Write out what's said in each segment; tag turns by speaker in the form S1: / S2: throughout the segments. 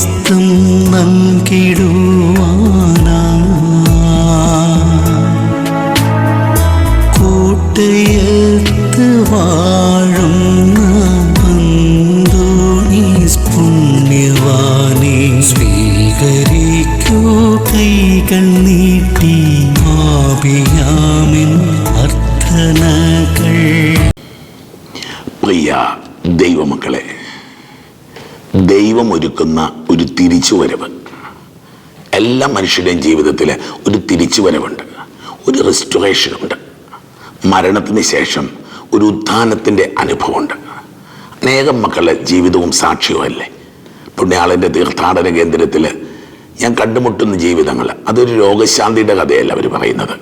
S1: മാധ്യസ്ഥം നൽകിടുവാനാ കൂട്ടയത്ത് വാഴുന്ന അന്തോണീസ് പുണ്യവാനെ സ്വീകരിക്കൂ കൈകൾ നീട്ടി ആപിയാമിൻ അർത്ഥനകൾ
S2: പ്രിയ ദൈവമക്കളെ ദൈവം ഒരുക്കുന്ന ഒരു തിരിച്ചുവരവ്. എല്ലാ മനുഷ്യരുടെയും ജീവിതത്തിൽ ഒരു തിരിച്ചുവരവുണ്ട്. ഒരു റെസ്റ്റോറേഷൻ ഉണ്ട് മരണത്തിന് ശേഷം ഒരു ഉത്ഥാനത്തിന്റെ അനുഭവമുണ്ട്. അനേകം മക്കളുടെ ജീവിതവും സാക്ഷ്യവുമല്ലേ പുണ്യാളന്റെ തീർത്ഥാടന കേന്ദ്രത്തിൽ ഞാൻ കണ്ടുമുട്ടുന്ന ജീവിതങ്ങൾ അതൊരു രോഗശാന്തിയുടെ കഥയല്ല അവർ പറയുന്നത്.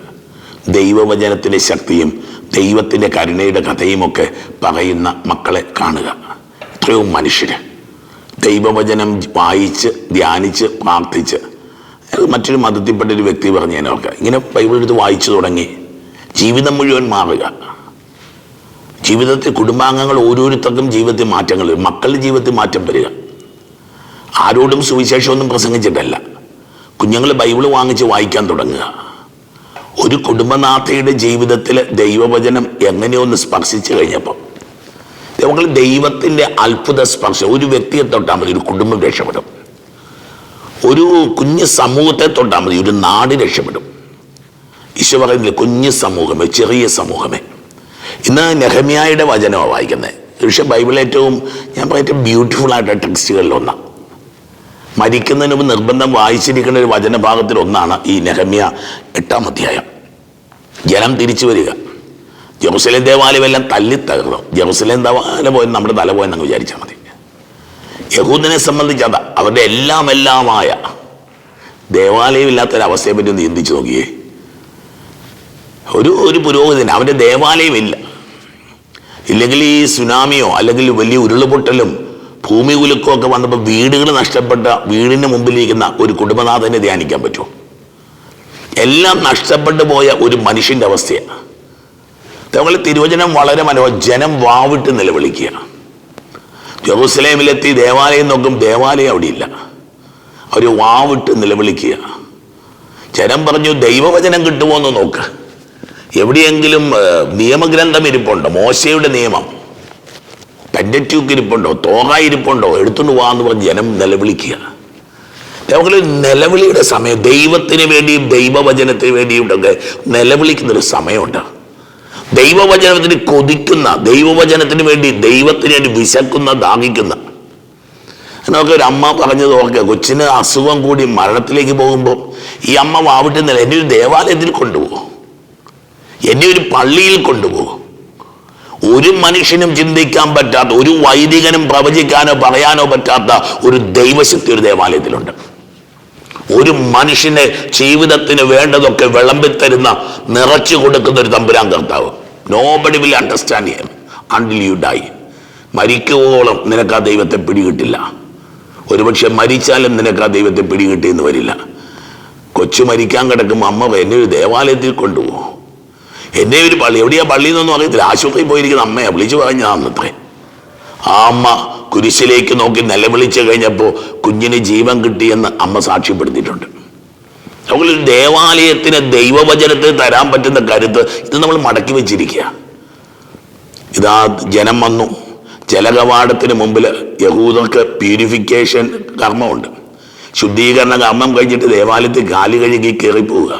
S2: ദൈവവചനത്തിന്റെ ശക്തിയും ദൈവത്തിന്റെ കരുണയുടെ കഥയുമൊക്കെ പറയുന്ന മക്കളെ കാണുക. എത്രയോ മനുഷ്യര് ദൈവവചനം വായിച്ച് ധ്യാനിച്ച് പ്രാർത്ഥിച്ച്. മറ്റൊരു മതത്തിൽപ്പെട്ട ഒരു വ്യക്തി പറഞ്ഞു ഓർക്കുക ഇങ്ങനെ ബൈബിൾ എടുത്ത് വായിച്ചു തുടങ്ങി. ജീവിതം മുഴുവൻ മാറുക. ജീവിതത്തിൽ കുടുംബാംഗങ്ങൾ ഓരോരുത്തർക്കും ജീവിതത്തിൽ മാറ്റങ്ങൾ മക്കളുടെ ജീവിതത്തിൽ മാറ്റം വരിക. ആരോടും സുവിശേഷമൊന്നും പ്രസംഗിച്ചിട്ടല്ല. കുഞ്ഞുങ്ങൾ ബൈബിൾ വാങ്ങിച്ച് വായിക്കാൻ തുടങ്ങുക. ഒരു കുടുംബനാഥയുടെ ജീവിതത്തിൽ ദൈവവചനം എങ്ങനെയൊന്ന് സ്പർശിച്ചു കഴിഞ്ഞപ്പോൾ നമ്മൾ ദൈവത്തിന്റെ അത്ഭുത സ്പർശം. ഒരു വ്യക്തിയെ തൊട്ടാൽ മതി ഒരു കുടുംബം രക്ഷപ്പെടും. ഒരു കുഞ്ഞ് സമൂഹത്തെ തൊട്ടാൽ മതി ഒരു നാട് രക്ഷപ്പെടും. ഈശോ പറയുന്നില്ല കുഞ്ഞ് സമൂഹമേ ചെറിയ സമൂഹമേ. ഇന്ന് നെഹമ്യായുടെ വചനമാണ് വായിക്കുന്നത്. പക്ഷെ ബൈബിൾ ഏറ്റവും ഞാൻ പറയട്ടെ ബ്യൂട്ടിഫുൾ ആയിട്ടുള്ള ടെക്സ്റ്റുകളിൽ ഒന്നാണ്. മരിക്കുന്നതിന് മുമ്പ് നിർബന്ധം വായിച്ചിരിക്കുന്ന ഒരു വചനഭാഗത്തിൽ ഒന്നാണ് ഈ നെഹമ്യ എട്ടാം അധ്യായം. ജനം തിരിച്ചു വരിക. ജെറുസലേം ദേവാലയം എല്ലാം തല്ലി തകർന്നു. ജെറുസലേം ദേവാലയം പോയി നമ്മുടെ തല പോയെന്ന് വിചാരിച്ചാൽ മതി. യഹൂദിനെ സംബന്ധിച്ച് അതാ അവരുടെ എല്ലാം എല്ലാമായ ദേവാലയം ഇല്ലാത്തൊരവസ്ഥയെ പറ്റി ഒന്ന് ചിന്തിച്ചു നോക്കിയേ. ഒരു ഒരു പുരോഹിതന് അവന്റെ ദേവാലയമില്ല ഇല്ലെങ്കിൽ ഈ സുനാമിയോ അല്ലെങ്കിൽ വലിയ ഉരുളുപൊട്ടലും ഭൂമി കുലുക്കോ ഒക്കെ വന്നപ്പോൾ വീടുകൾ നഷ്ടപ്പെട്ട വീടിന് മുമ്പിലിരിക്കുന്ന ഒരു കുടുംബനാഥനെ ധ്യാനിക്കാൻ പറ്റുമോ? എല്ലാം നഷ്ടപ്പെട്ടു പോയ ഒരു മനുഷ്യന്റെ അവസ്ഥയാണ് നമ്മൾ തിരുവചനം വളരെ മനോഹരം. ജനം വാവിട്ട് നിലവിളിക്കുകയാണ്. ജെറൂസലേമിലെത്തി ദേവാലയം നോക്കും ദേവാലയം അവിടെ ഇല്ല അവർ വാവിട്ട് നിലവിളിക്കുക ജനം പറഞ്ഞു ദൈവവചനം കിട്ടുമോ എന്ന് നോക്ക്. എവിടെയെങ്കിലും നിയമഗ്രന്ഥം ഇരിപ്പുണ്ടോ? മോശയുടെ നിയമം. പെൻഡറ്റ്യൂക്ക് ഇരിപ്പുണ്ടോ? തോറ ഇരിപ്പുണ്ടോ? എടുത്തുകൊണ്ട് പോകാന്ന് പറഞ്ഞ് ജനം നിലവിളിക്കുക നമുക്ക് നിലവിളിയുടെ സമയം ദൈവത്തിന് വേണ്ടിയും ദൈവവചനത്തിന് വേണ്ടിയിട്ടൊക്കെ നിലവിളിക്കുന്ന നിലവിളിക്കുന്നൊരു സമയമുണ്ട്. ദൈവവചനത്തിന് കൊതിക്കുന്ന ദൈവവചനത്തിന് വേണ്ടി ദൈവത്തിന് വേണ്ടി വിശക്കുന്ന ദാഹിക്കുന്ന. എന്നൊക്കെ ഒരു അമ്മ പറഞ്ഞത് ഓർക്കുക. കൊച്ചിന് അസുഖം കൂടി മരണത്തിലേക്ക് പോകുമ്പോൾ ഈ അമ്മ വാവിട്ടുന്നില്ല എന്നെ ഒരു ദേവാലയത്തിൽ കൊണ്ടുപോകും. എന്നെ ഒരു പള്ളിയിൽ കൊണ്ടുപോകും. ഒരു മനുഷ്യനും ചിന്തിക്കാൻ പറ്റാത്ത ഒരു വൈദികനും പ്രവചിക്കാനോ പറയാനോ പറ്റാത്ത ഒരു ദൈവശക്തി ഒരു ദേവാലയത്തിലുണ്ട്. ഒരു മനുഷ്യനെ ജീവിതത്തിന് വേണ്ടതൊക്കെ വിളമ്പിത്തരുന്ന നിറച്ചു കൊടുക്കുന്ന ഒരു തമ്പുരാൻ കർത്താവ്. Nobody will understand him until you die മരിക്കുവോളം നിനക്ക് ആ ദൈവത്തെ പിടികിട്ടില്ല. ഒരുപക്ഷെ മരിച്ചാലും നിനക്ക് ആ ദൈവത്തെ പിടികിട്ടിയെന്ന് വരില്ല. കൊച്ചു മരിക്കാൻ കിടക്കുമ്പോൾ അമ്മ എന്നെ ഒരു ദേവാലയത്തിൽ കൊണ്ടുപോകും എന്നെ ഒരു പള്ളി എവിടെയാ പള്ളി എന്നൊന്നും അറിയത്തില്ല. ആശുപത്രിയിൽ പോയിരിക്കുന്ന അമ്മയെ വിളിച്ചു പറഞ്ഞതാന്നത്രേ. ആ അമ്മ കുരിശിലേക്ക് നോക്കി നിലവിളിച്ചു കഴിഞ്ഞപ്പോൾ കുഞ്ഞിന് ജീവൻ കിട്ടിയെന്ന് അമ്മ സാക്ഷ്യപ്പെടുത്തിയിട്ടുണ്ട്. അതുപോലെ ഒരു ദേവാലയത്തിന് ദൈവവചനത്തിന് തരാൻ പറ്റുന്ന കരുത്ത് ഇത് നമ്മൾ മടക്കി വെച്ചിരിക്കുക. ഇതാ ജനം വന്നു. ജലകവാടത്തിന് മുമ്പിൽ യഹൂദർക്ക് പ്യൂരിഫിക്കേഷൻ കർമ്മമുണ്ട്. ശുദ്ധീകരണ കർമ്മം കഴിഞ്ഞിട്ട് ദേവാലയത്തിൽ കാലി കഴുകി കയറിപ്പോവുക.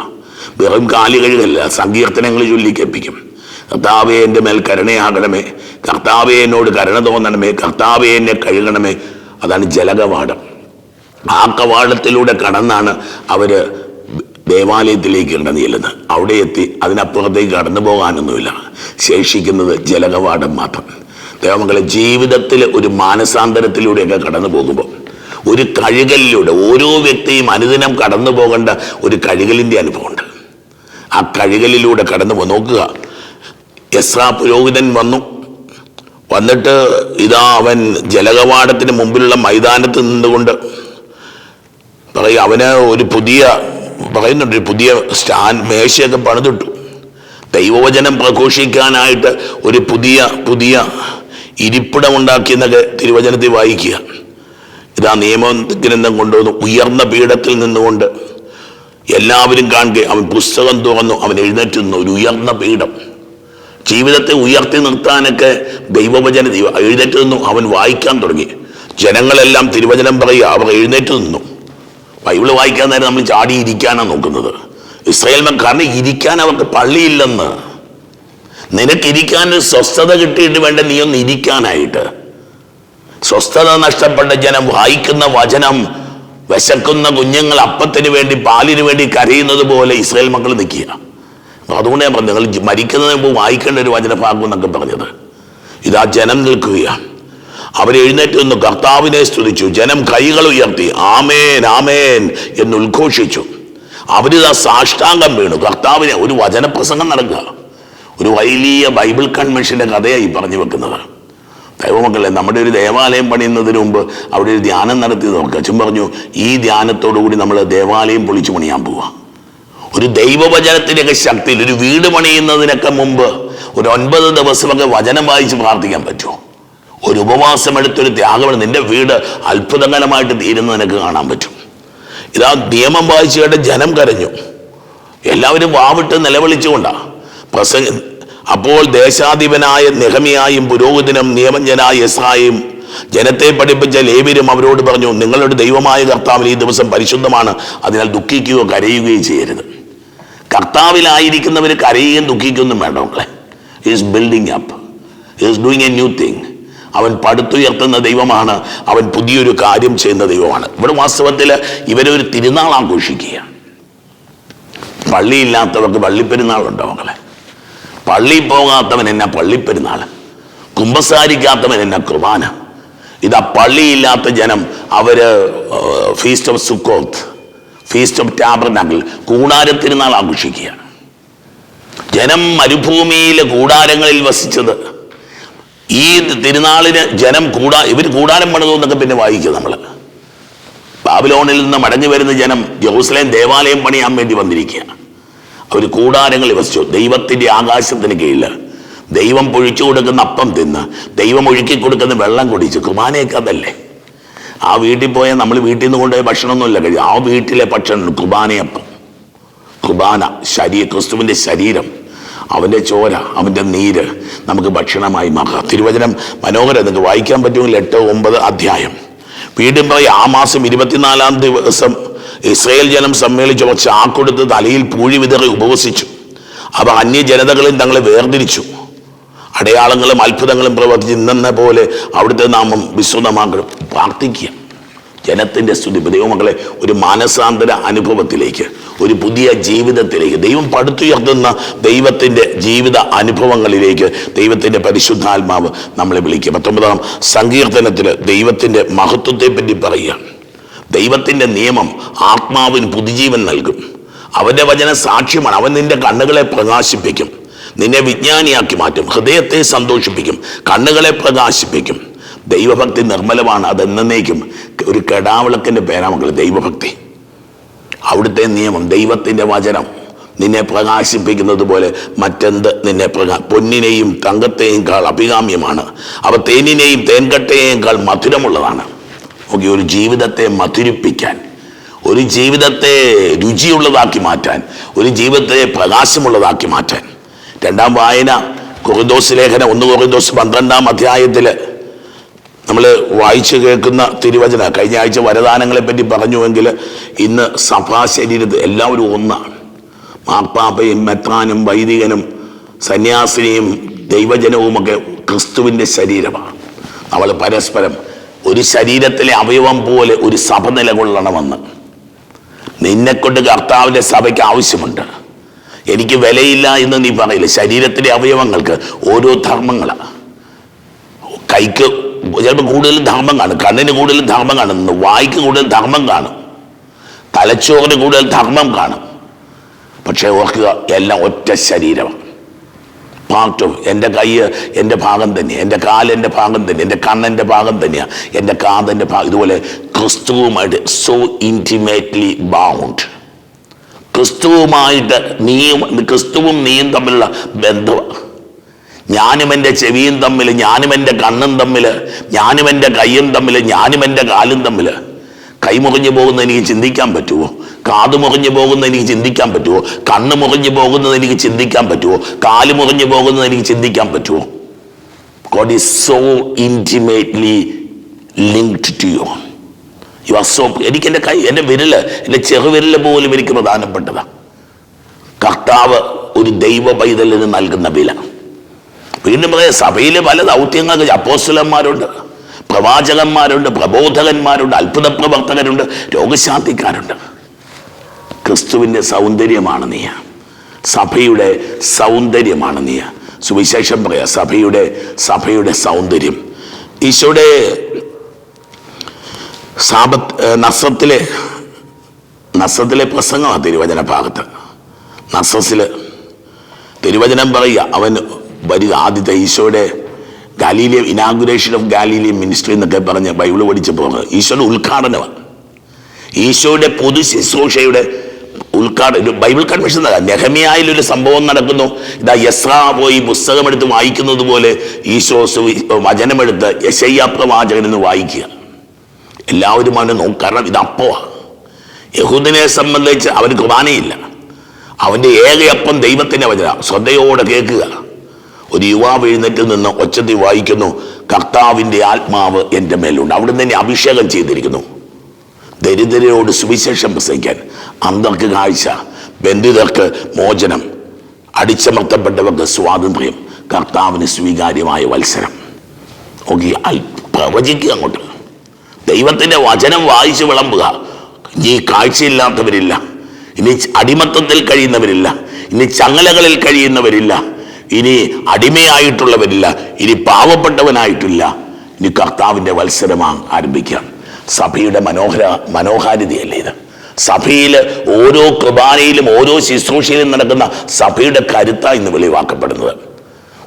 S2: വെറും കാലി കഴുകല്ല സങ്കീർത്തനങ്ങൾ ചൊല്ലിക്കപ്പിക്കും കർത്താവെ എന്റെ മേൽ കരുണയാകണമേ. കർത്താവെ എന്നോട് കരുണ തോന്നണമേ. കർത്താവെ എന്നെ കഴുകണമേ. അതാണ് ജലകവാടം. ആ കവാടത്തിലൂടെ കടന്നാണ് അവർ ദേവാലയത്തിലേക്ക് കടന്നു ചെല്ലുന്നത് അവിടെ എത്തി അതിനപ്പുറത്തേക്ക് കടന്നു പോകാനൊന്നുമില്ല. ശേഷിക്കുന്നത് ജലകവാടം മാത്രം. ദേവമംഗളെ ജീവിതത്തിൽ ഒരു മാനസാന്തരത്തിലൂടെയൊക്കെ കടന്നു പോകുമ്പോൾ ഒരു കഴുകലിലൂടെ ഓരോ വ്യക്തിയും അനുദിനം കടന്നു പോകേണ്ട ഒരു കഴുകലിന്റെ അനുഭവമുണ്ട്. ആ കഴുകലിലൂടെ കടന്നു പോ നോക്കുക. എസ്രാ പുരോഹിതൻ വന്നു. വന്നിട്ട് ഇതാ അവൻ ജലകവാടത്തിന് മുമ്പിലുള്ള മൈതാനത്ത് നിന്നുകൊണ്ട് പറയും അവന് ഒരു പുതിയ പറയുന്നുണ്ട് ഒരു പുതിയ സ്റ്റാൻ മേശയൊക്കെ പണിതിട്ടു. ദൈവവചനം പ്രഘോഷിക്കാനായിട്ട് ഒരു പുതിയ പുതിയ ഇരിപ്പിടം ഉണ്ടാക്കിയെന്നൊക്കെ തിരുവചനത്തിൽ വായിക്കുക. ഇതാ നിയമ ഗ്രന്ഥം കൊണ്ടുവന്നു. ഉയർന്ന പീഠത്തിൽ നിന്നുകൊണ്ട് എല്ലാവരും കാണുക. അവൻ പുസ്തകം തുറന്നു. അവൻ എഴുന്നേറ്റ് നിന്നു. ഒരു ഉയർന്ന പീഠം. ജീവിതത്തെ ഉയർത്തി നിർത്താനൊക്കെ ദൈവവചന ദൈവ എഴുന്നേറ്റ് നിന്നു. അവൻ വായിക്കാൻ തുടങ്ങി. ജനങ്ങളെല്ലാം തിരുവചനം പറയുക അവർ എഴുന്നേറ്റ് നിന്നു. ബൈബിൾ വായിക്കാൻ നേരം നമ്മൾ ചാടി ഇരിക്കാനാണ് നോക്കുന്നത്. ഇസ്രായേൽ കാരണം ഇരിക്കാൻ അവർക്ക് പള്ളിയില്ലെന്ന്. നിനക്ക് ഇരിക്കാൻ ഒരു സ്വസ്ഥത കിട്ടിയിട്ട് വേണ്ട നീ ഒന്ന് ഇരിക്കാനായിട്ട്. സ്വസ്ഥത നഷ്ടപ്പെട്ട ജനം വായിക്കുന്ന വചനം വിശക്കുന്ന കുഞ്ഞുങ്ങൾ അപ്പത്തിന് വേണ്ടി പാലിന് വേണ്ടി കരയുന്നത് പോലെ ഇസ്രായേൽ മക്കൾ നിൽക്കുക. അതുകൊണ്ട് ഞാൻ പറഞ്ഞു നിങ്ങൾ മരിക്കുന്നതിന് മുമ്പ് വായിക്കേണ്ട ഒരു വചനഭാഗം എന്നൊക്കെ പറഞ്ഞത്. ഇതാ ജനം നിൽക്കുകയാണ്. അവരെഴുന്നേറ്റ് നിന്ന് കർത്താവിനെ സ്തുതിച്ചു ജനം കൈകൾ ഉയർത്തി ആമേൻ ആമേൻ എന്ന് ഉദ്ഘോഷിച്ചു. അവരിതാ സാഷ്ടാംഗം വീണു. കർത്താവിനെ ഒരു വചനപ്രസംഗം നടക്കുക. ഒരു വലിയ ബൈബിൾ കൺവെൻഷന്റെ കഥയായി പറഞ്ഞു വെക്കുന്നത്. ദൈവമക്കളെ നമ്മുടെ ഒരു ദേവാലയം പണിയുന്നതിന് മുമ്പ് അവിടെ ഒരു ധ്യാനം നടത്തി നോക്കുക അച്ഛൻ പറഞ്ഞു ഈ ധ്യാനത്തോടു കൂടി നമ്മൾ ദേവാലയം പൊളിച്ചു പണിയാൻ പോവാ. ഒരു ദൈവവചനത്തിനൊക്കെ ശക്തിയിൽ ഒരു വീട് പണിയുന്നതിനൊക്കെ മുമ്പ് ഒരു ഒൻപത് ദിവസമൊക്കെ വചനം വായിച്ച് പ്രാർത്ഥിക്കാൻ പറ്റുമോ? ഒരു ഉപവാസം എടുത്തൊരു ത്യാഗമെടുത്ത് നിന്റെ വീട് അത്ഭുതകരമായിട്ട് തീരുന്ന നിനക്ക് കാണാൻ പറ്റും. ഇതാ നിയമം വായിച്ചു കേട്ട് ജനം കരഞ്ഞു. എല്ലാവരും വാവിട്ട് നിലവിളിച്ചുകൊണ്ടാ. പ്രസംഗ അപ്പോൾ ദേശാധിപനായ നെഹമിയായും പുരോഹിതനും നിയമജ്ഞനായ യസായും ജനത്തെ പഠിപ്പിച്ച ലേവ്യരും അവരോട് പറഞ്ഞു നിങ്ങളുടെ ദൈവമായ കർത്താവിന് ഈ ദിവസം പരിശുദ്ധമാണ്. അതിനാൽ ദുഃഖിക്കുകയോ കരയുകയോ ചെയ്യരുത്. കർത്താവിലായിരിക്കുന്നവർ കരയുകയും ദുഃഖിക്കുകയൊന്നും വേണ്ട മക്കളെ. Is building up is doing a new thing അവൻ പടുത്തുയർത്തുന്ന ദൈവമാണ്. അവൻ പുതിയൊരു കാര്യം ചെയ്യുന്ന ദൈവമാണ്. ഇവിടെ വാസ്തവത്തിൽ ഇവരൊരു തിരുനാൾ ആഘോഷിക്കുകയാണ്. പള്ളിയില്ലാത്തവർക്ക് പള്ളിപ്പെരുന്നാളുണ്ടോ മക്കളെ? പള്ളി പോകാത്തവൻ എന്നാ പള്ളിപ്പെരുന്നാൾ? കുമ്പസാരിക്കാത്തവൻ എന്നാ കുർബാന? ഇതാ പള്ളിയില്ലാത്ത ജനം അവർ feast of Sukkot feast of tabernacle കൂടാര തിരുനാൾ ആഘോഷിക്കുകയാണ്. ജനം മരുഭൂമിയിലെ കൂടാരങ്ങളിൽ വസിച്ചത്. ഈ തിരുനാളിന് ജനം കൂടാ ഇവർ കൂടാരം പണിതു എന്നൊക്കെ പിന്നെ വായിക്കുക നമ്മൾ ബാബിലോണിൽ നിന്ന് മടങ്ങി വരുന്ന ജനം ജെറൂസലേം ദേവാലയം പണിയാൻ വേണ്ടി വന്നിരിക്കുകയാണ്. അവർ കൂടാരങ്ങളിൽ വസിച്ചു. ദൈവത്തിന്റെ ആകാശത്തിന് കീഴിൽ ദൈവം പൊഴിച്ചു കൊടുക്കുന്ന അപ്പം തിന്ന് ദൈവം ഒഴുക്കി കൊടുക്കുന്ന വെള്ളം കുടിച്ച് കുർബാനയൊക്കെ അതല്ലേ? ആ വീട്ടിൽ പോയാൽ നമ്മൾ വീട്ടിൽ നിന്ന് കൊണ്ടുപോയ ഭക്ഷണമൊന്നുമില്ല കഴിയും ആ വീട്ടിലെ ഭക്ഷണം കുബാനയപ്പം കുബാന ശരീര ക്രിസ്തുവിന്റെ ശരീരം അവന്റെ ചോര അവന്റെ നീര് നമുക്ക് ഭക്ഷണമായി മാറാം. തിരുവചനം മനോഹരം നിങ്ങൾക്ക് വായിക്കാൻ പറ്റുമെങ്കിൽ എട്ട് ഒമ്പത് അധ്യായം. വീണ്ടും പറയും ആ മാസം ഇരുപത്തിനാലാം ദിവസം ഇസ്രയേൽ ജനം സമ്മേളിച്ച് ചാക്കൊടുത്ത് തലയിൽ പൂഴി വിതറി ഉപവസിച്ചു. അവ അന്യജനതകളിൽ തങ്ങളെ വേർതിരിച്ചു. അടയാളങ്ങളും അത്ഭുതങ്ങളും പ്രവർത്തിച്ച് നിന്ന പോലെ അവിടുത്തെ നാമം വിശ്രുതമാക്കണം. പ്രാർത്ഥിക്കുക. ജനത്തിന്റെ സ്തുതി. ദൈവമക്കളെ ഒരു മാനസാന്തര അനുഭവത്തിലേക്ക് ഒരു പുതിയ ജീവിതത്തിലേക്ക് ദൈവം പടുത്തുയർത്തുന്ന ദൈവത്തിന്റെ ജീവിത അനുഭവങ്ങളിലേക്ക് ദൈവത്തിന്റെ പരിശുദ്ധാത്മാവ് നമ്മളെ വിളിക്കുക. പത്തൊമ്പതാം സങ്കീർത്തനത്തിൽ ദൈവത്തിന്റെ മഹത്വത്തെപ്പറ്റി പറയുക. ദൈവത്തിന്റെ നിയമം ആത്മാവിന് പുതുജീവൻ നൽകും. അവന്റെ വചന സാക്ഷ്യമാണ്. അവൻ നിന്റെ കണ്ണുകളെ പ്രകാശിപ്പിക്കും. നിന്നെ വിജ്ഞാനിയാക്കി മാറ്റും. ഹൃദയത്തെ സന്തോഷിപ്പിക്കും. കണ്ണുകളെ പ്രകാശിപ്പിക്കും. ദൈവഭക്തി നിർമ്മലമാണ്. അതെന്നേക്കും ഒരു കെടാവിളക്കിന്റെ പേരാ മക്കൾ ദൈവഭക്തി. അവിടുത്തെ നിയമം ദൈവത്തിന്റെ വചനം നിന്നെ പ്രകാശിപ്പിക്കുന്നത് പോലെ മറ്റെന്ത് നിന്നെ പ്രകാ പൊന്നിനെയും തങ്കത്തെയും കാൾ അഭികാമ്യമാണ്. അവ തേനിനെയും തേൻകട്ടയെയും കാൾ മധുരമുള്ളതാണ്. ഓക്കെ ഒരു ജീവിതത്തെ മധുരിപ്പിക്കാൻ ഒരു ജീവിതത്തെ രുചിയുള്ളതാക്കി മാറ്റാൻ ഒരു ജീവിതത്തെ പ്രകാശമുള്ളതാക്കി മാറ്റാൻ. രണ്ടാം വായന കുറുദോസ് ലേഖനം ഒന്ന് കുറുദോസ് പന്ത്രണ്ടാം അധ്യായത്തിൽ നമ്മൾ വായിച്ചു കേൾക്കുന്ന തിരുവചന കഴിഞ്ഞ ആഴ്ച വരദാനങ്ങളെ പറ്റി പറഞ്ഞുവെങ്കിൽ ഇന്ന് സഭാ ശരീരത്തിൽ എല്ലാവരും ഒന്നാണ്. മാർപ്പാപ്പയും മെത്രാനും വൈദികനും സന്യാസിനിയും ദൈവജനവുമൊക്കെ ക്രിസ്തുവിന്റെ ശരീരമാണ്. അവൾ പരസ്പരം ഒരു ശരീരത്തിലെ അവയവം പോലെ ഒരു സഭ നിലകൊള്ളണമെന്ന്. നിന്നെക്കൊണ്ട് കർത്താവിന്റെ സഭയ്ക്ക് ആവശ്യമുണ്ട്. എനിക്ക് വിലയില്ല എന്ന് നീ പറയില്ല? ശരീരത്തിലെ അവയവങ്ങൾക്ക് ഓരോ ധർമ്മങ്ങളാണ് കൈക്ക് ചിലപ്പോൾ കൂടുതൽ ധർമ്മം കാണും. കണ്ണിന് കൂടുതൽ ധർമ്മം കാണുന്നു വായിക്ക് കൂടുതൽ ധർമ്മം കാണും. തലച്ചോറിന് കൂടുതൽ ധർമ്മം കാണും. പക്ഷേ ഓർക്കുക എല്ലാം ഒറ്റ ശരീരമാണ് പാർട്ട് ഓഫ് എന്റെ കൈ എന്റെ ഭാഗം തന്നെയാണ് എന്റെ കാലെന്റെ ഭാഗം തന്നെ എന്റെ കണ്ണെന്റെ ഭാഗം തന്നെയാണ് എന്റെ കാതെന്റെ ഭാഗം. ഇതുപോലെ ക്രിസ്തുവുമായിട്ട് സോ ഇന്റിമേറ്റ്ലി ബൗണ്ട് ക്രിസ്തുവുമായിട്ട് നീയും ക്രിസ്തുവും നീയും തമ്മിലുള്ള ബന്ധമാണ് ഞാനും എന്റെ ചെവിയും തമ്മിൽ ഞാനും എന്റെ കണ്ണും തമ്മിൽ ഞാനും എന്റെ കൈയും തമ്മിൽ ഞാനും എന്റെ കാലും തമ്മിൽ കൈ മുറിഞ്ഞു പോകുന്നത് എനിക്ക് ചിന്തിക്കാൻ പറ്റുമോ? കാത് മുറിഞ്ഞു പോകുന്നത് എനിക്ക് ചിന്തിക്കാൻ പറ്റുമോ? കണ്ണ് മുറിഞ്ഞു പോകുന്നത് എനിക്ക് ചിന്തിക്കാൻ പറ്റുമോ? കാൽ മുറിഞ്ഞു പോകുന്നത് എനിക്ക് ചിന്തിക്കാൻ പറ്റുമോ? God is so intimately linked to you you are so എനിക്ക് എന്റെ കൈ എന്റെ വിരൽ എന്റെ ചെറുവിരൽ പോലും എനിക്ക് പ്രധാനപ്പെട്ടതാണ് കർത്താവ് ഒരു ദൈവ പൈതലിന് നൽകുന്ന വില. വീണ്ടും പറയാം സഭയിൽ പല ദൗത്യങ്ങൾക്ക് അപ്പോസ്റ്റലന്മാരുണ്ട് പ്രവാചകന്മാരുണ്ട് പ്രബോധകന്മാരുണ്ട് അത്ഭുത പ്രവർത്തകരുണ്ട് രോഗശാന്തിക്കാരുണ്ട്. ക്രിസ്തുവിന്റെ സൗന്ദര്യമാണ് നീ സഭയുടെ സൗന്ദര്യമാണ് നീ സുവിശേഷം പറയാം സഭയുടെ സഭയുടെ സൗന്ദര്യം. ഈശോയുടെ സാപത്ത് നസത്തിലെ നസത്തിലെ പ്രസംഗമാണ് തിരുവചന ഭാഗത്ത്. നസസിൽ തിരുവചനം പറയുക അവൻ വരിക ആദ്യത്തെ ഈശോയുടെ Galilee inauguration of Galilee ministry എന്നൊക്കെ പറഞ്ഞ് ബൈബിൾ പഠിച്ച് പോകുന്നത്. ഈശോയുടെ ഉദ്ഘാടനമാണ്. ഈശോയുടെ പൊതു ശുശ്രൂഷയുടെ ഉദ്ഘാടനം ബൈബിൾ കൺവെൻഷൻ നെഹമിയായിൽ ഒരു സംഭവം നടക്കുന്നു. ഇതാ യസ്രാ പോയി പുസ്തകമെടുത്ത് വായിക്കുന്നത് പോലെ ഈശോ വചനമെടുത്ത് യശയ്യ പ്രവാചകൻ എന്ന് വായിക്കുക. എല്ലാവരും അവനെ നോക്കും. കാരണം ഇത് അപ്പോ. യഹൂദിനെ സംബന്ധിച്ച് അവന് കുർബാനയില്ല അവന്റെ ഏകയപ്പം ദൈവത്തിന്റെ വചന. ശ്രദ്ധയോടെ കേൾക്കുക. ഒരു യുവാവ് എഴുന്നേറ്റ് നിന്ന് ഒച്ചത്തിൽ വായിക്കുന്നു കർത്താവിന്റെ ആത്മാവ് എന്റെ മേലുണ്ട്. അവിടെ എന്നെ അഭിഷേകം ചെയ്തിരിക്കുന്നു. ദരിദ്രരോട് സുവിശേഷം പ്രസംഗിക്കാൻ. അന്തർക്ക് കാഴ്ച ബന്ധിതർക്ക് മോചനം അടിച്ചമർത്തപ്പെട്ടവർക്ക് സ്വാതന്ത്ര്യം കർത്താവിന് സ്വീകാര്യമായ വത്സരം. ഓക്കെ പ്രവചിക്കുക അങ്ങോട്ട്. ദൈവത്തിന്റെ വചനം വായിച്ചു വിളമ്പുക. ഇനി കാഴ്ചയില്ലാത്തവരില്ല. ഇനി അടിമത്തത്തിൽ കഴിയുന്നവരില്ല. ഇനി ചങ്ങലകളിൽ കഴിയുന്നവരില്ല. ഇനി അടിമയായിട്ടുള്ളവരില്ല. ഇനി പാവപ്പെട്ടവനായിട്ടില്ല. ഇനി കർത്താവിന്റെ വത്സരമാണ് ആരംഭിക്കാം. സഭയുടെ മനോഹര മനോഹാരിതയല്ലേ ഇത്? സഭയിൽ ഓരോ കുർബാനയിലും ഓരോ ശുശ്രൂഷയിലും നടക്കുന്ന സഭയുടെ കരുത്താണ് ഇന്ന് വെളിവാക്കപ്പെടുന്നത്.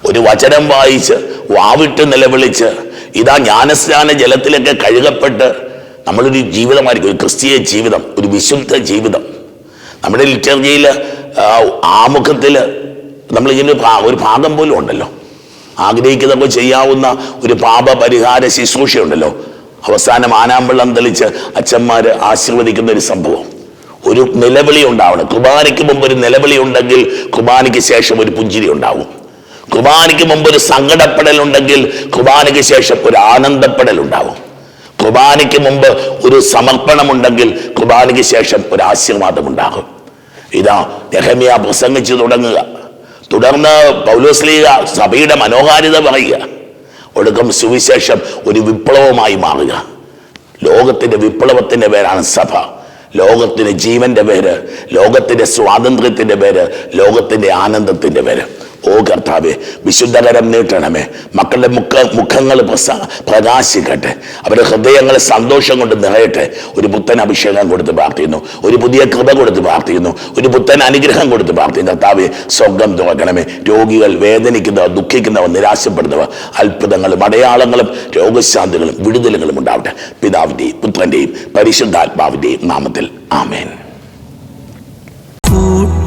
S2: ഒരു വചനം വായിച്ച് വാവിട്ട് നിലവിളിച്ച് ഇതാ ജ്ഞാനസ്നാന ജലത്തിലൊക്കെ കഴുകപ്പെട്ട് നമ്മളൊരു ജീവിതമായിരിക്കും ഒരു ക്രിസ്തീയ ജീവിതം ഒരു വിശുദ്ധ ജീവിതം. നമ്മുടെ ലിറ്റർജിയിൽ ആമുഖത്തിൽ നമ്മൾ ഇങ്ങനെ ഒരു ഭാഗം പോലും ഉണ്ടല്ലോ. ആഗ്രഹിക്കുന്നപ്പോൾ ചെയ്യാവുന്ന ഒരു പാപ പരിഹാര ശുശ്രൂഷയുണ്ടല്ലോ. അവസാനം ആനാമ്പള്ളം തെളിച്ച് അച്ഛന്മാർ ആശീർവദിക്കുന്ന ഒരു സംഭവം. ഒരു നിലവിളി ഉണ്ടാവണം. കുർബാനയ്ക്ക് മുമ്പ് ഒരു നിലവിളി ഉണ്ടെങ്കിൽ കുർബാനയ്ക്ക് ശേഷം ഒരു പുഞ്ചിരി ഉണ്ടാവും. കുർബാനയ്ക്ക് മുമ്പ് ഒരു സങ്കടപ്പെടൽ ഉണ്ടെങ്കിൽ കുർബാനയ്ക്ക് ശേഷം ഒരു ആനന്ദപ്പെടൽ ഉണ്ടാവും കുർബാനയ്ക്ക് മുമ്പ് ഒരു സമർപ്പണമുണ്ടെങ്കിൽ കുർബാനയ്ക്ക് ശേഷം ഒരു ആശീർവാദം ഉണ്ടാകും ഇതാ നെഹമിയ പ്രസംഗിച്ചു തുടങ്ങുക. തുടർന്ന് പൗലോസ്ലീഗ സഭയുടെ മനോഹാരിത പറയുക. ഒടുക്കം സുവിശേഷം ഒരു വിപ്ലവമായി മാറുക. ലോകത്തിന്റെ വിപ്ലവത്തിന്റെ പേരാണ് സഭ. ലോകത്തിന് ജീവന്റെ പേര് ലോകത്തിന്റെ സ്വാതന്ത്ര്യത്തിന്റെ പേര് ലോകത്തിന്റെ ആനന്ദത്തിന്റെ പേര്. ഓ കർത്താവെ വിശുദ്ധകരം നീട്ടണമേ. മക്കളുടെ മുഖ മുഖങ്ങൾ പ്രസ പ്രകാശിക്കട്ടെ. അവരുടെ ഹൃദയങ്ങൾ സന്തോഷം കൊണ്ട് നിറയട്ടെ. ഒരു പുത്തൻ അഭിഷേകം കൊടുത്ത് പ്രാർത്ഥിക്കുന്നു. ഒരു പുതിയ കൃപ കൊടുത്ത് പ്രാർത്ഥിക്കുന്നു. ഒരു പുത്തൻ അനുഗ്രഹം കൊടുത്ത് പ്രാർത്ഥിക്കുന്നു. കർത്താവെ സ്വർഗം തുറക്കണമേ. രോഗികൾ വേദനിക്കുന്നവർ ദുഃഖിക്കുന്നവർ നിരാശപ്പെടുന്നവർ അത്ഭുതങ്ങളും അടയാളങ്ങളും രോഗശാന്തികളും വിടുതലുകളും ഉണ്ടാവട്ടെ. പിതാവിന്റെയും പുത്രന്റെയും പരിശുദ്ധാത്മാവിന്റെയും നാമത്തിൽ. ആമേൻ.